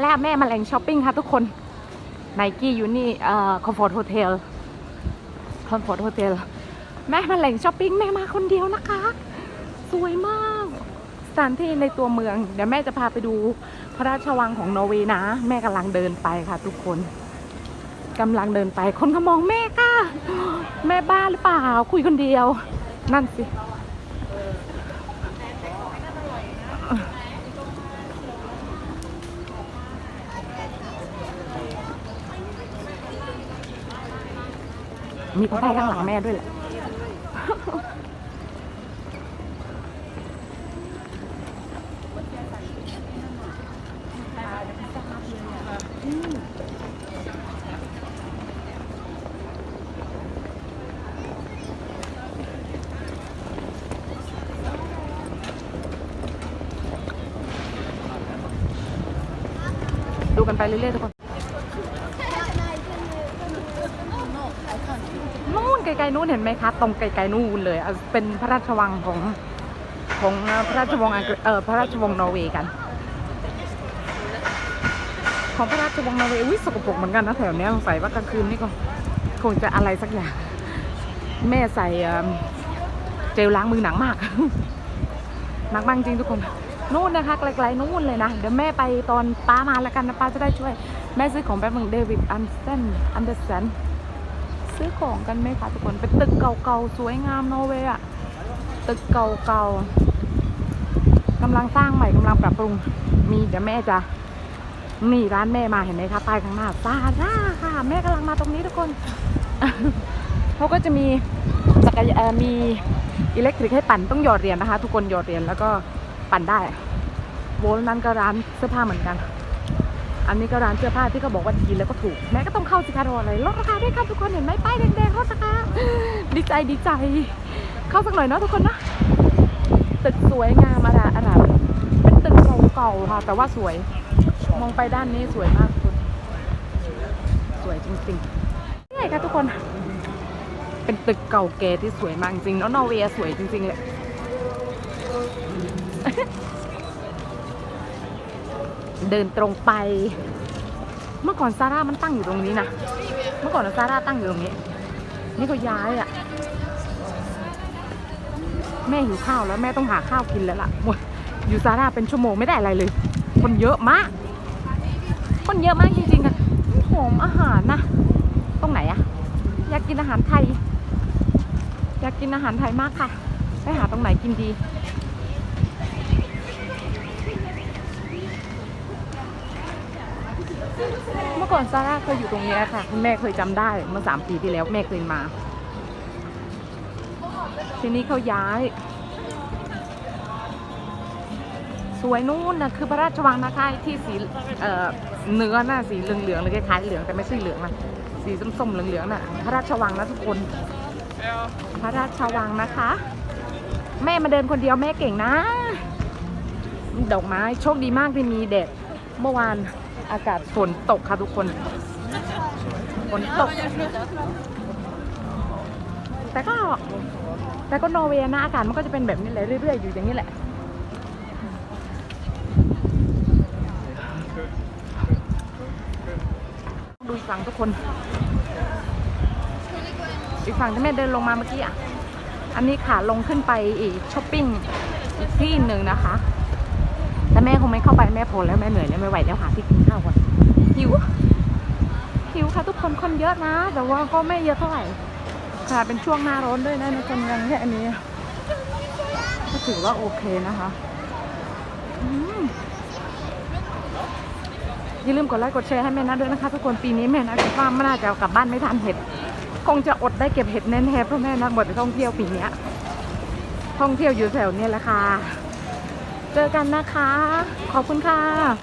แล้วแม่มาแหล่งช้อปปิ้งค่ะทุกคนไนกี้อยู่นี่เอ่อคอมฟอร์ตโฮเทลคอมฟอร์ตโฮเทลแม่มาแหล่งช้อปปิ้งแม่มาคนเดียวนะคะ สวยมากสถานที่ในตัวเมือง เดี๋ยวแม่จะพาไปดูพระราชวังของนอร์เวย์นะ แม่กำลังเดินไปค่ะ ทุกคนกำลังเดินไป คนก็มองแม่ค่ะ แม่บ้าหรือเปล่า คุยคนเดียว นั่นสิ มีคนไทยข้างหลังแม่ด้วยแหละดูกันไปเรื่อยๆทุกคน นู่นไกลๆนู่นเห็นไหมคะตรงไกลๆนู่นเลยเป็นพระราชวังของของพระราชวงศ์อังเออพระราชวงศ์นอร์เวย์กัน ของพระราชวงศ์นอร์เวย์อุ้ยสกปรกเหมือนกันนะแถวนี้สงสัยว่ากลางคืนนี่ก็คงจะอะไรสักอย่าง แม่ใส่เจลล้างมือหนังมากหนักมากจริงทุกคนนู่นนะคะไกลๆนู่นเลยนะเดี๋ยวแม่ไปตอนป้ามาแล้วกันนะป้าจะได้ช่วย แม่ซื้อของแป๊บนึงเดวิดอันเซนอันเดอร์สัน ซื้อของกันไหมคะทุกคน เป็นตึกเก่าๆ สวยงามนอร์เวย์อะตึกเก่าๆกำลังสร้างใหม่กำลังปรับปรุง มีเดี๋ยวแม่จะนี่ร้านแม่มาเห็นไหมคะป้ายข้างหน้าซาร่าค่ะ แม่กำลังมาตรงนี้ทุกคนเขาก็จะมีจักรยานมีอิเล็กทริกให้ปั่นต้องหยอดเหรียญนะคะ ทุกคนหยอดเหรียญแล้วก็ปั่นได้โวลนั้นก็ร้านเสื้อผ้าเหมือนกัน อันนี้ก็ร้านเสื้อผ้าที่เขาบอกว่าดีแล้วก็ถูก แม่ก็ต้องเข้าสิคะรออะไรลดราคาด้วยค่ะทุกคนเห็นไหมป้ายแดงๆลดราคาดีใจดีใจ เข้าสักหน่อยเนาะทุกคนนะตึกสวยงามอราอร่ามเป็นตึกเก่าๆค่ะ แต่ว่าสวย มองไปด้านนี้สวยมากทุกสวยจริงๆนี่ไงคะทุกคน เป็นตึกเก่าแก่ที่สวยมากจริงๆแล้วนอร์เวย์สวยจริงๆเลย เดินตรงไป เมื่อก่อนซาร่ามันตั้งอยู่ตรงนี้นะ เมื่อก่อนซาร่าตั้งอยู่ตรงนี้ นี่ก็ย้ายอะ่ะ แม่หิวข้าวแล้วแม่ต้องหาข้าวกินแล้วล่ะหมดอยู่ซาร่าเป็นชั่วโมงไม่ได้อะไรเลย คนเยอะมาก คนเยอะมากจริงๆอะหอมอาหารนะตรงไหนอะอยากกินอาหารไทย อยากกินอาหารไทยมากค่ะ ไปหาตรงไหนกินดี อก่อนซาร่าเคยอยู่ตรงนี้ค่ะคุณแม่เคยจำได้เมื่อสามปีที่แล้วแม่เคยมา ทีนี้เขาย้าย สวยนู่นนะคือพระราชวังนะคะที่สีเอ่อเนื้อน่ะสีเหลืองๆเลยคล้ายๆเหลืองแต่ไม่ใช่เหลืองนะสีส้มๆเหลืองๆน่ะพระราชวังนะทุกคน พระราชวังนะคะ แม่มาเดินคนเดียวแม่เก่งนะ ดอกไม้โชคดีมากที่มีแดดเมื่อวาน อากาศฝนตกค่ะทุกคนฝนตก แต่ก็ แต่ก็นอร์เวย์นะอากาศมันก็จะเป็นแบบนี้แหละเรื่อยๆอยู่อย่างนี้แหละดูอีกฝั่งทุกคน อีกฝั่งที่แม่เดินลงมาเมื่อกี้อะ อันนี้ขาลงขึ้นไปอีกช้อปปิ้งอีกที่หนึ่งนะคะ แต่แม่คงไม่เข้าไปแม่พอแล้วแม่เหนื่อยแล้วไม่ไหวแล้วหาที่กินข้าวก่อนหิวหิวค่ะทุกคนคนเยอะนะ แต่ว่าก็ไม่เยอะเท่าไหร่ค่ะเป็นช่วงหน้าร้อนด้วยนะในคนยังแค่อันนี้ก็ถือว่าโอเคนะคะอย่าลืมกดไลค์กดแชร์ให้แม่นะด้วยนะคะทุกคนปีนี้แม่นะคิดว่าไม่น่าจะกลับบ้านไม่ทันเห็ด คงจะอดได้เก็บเห็ดแน่ๆเพราะแม่นะหมดไปท่องเที่ยวปีเนี้ยท่องเที่ยวอยู่แถวเนี้ยแหละค่ะ เจอกันนะคะ ขอบคุณค่ะ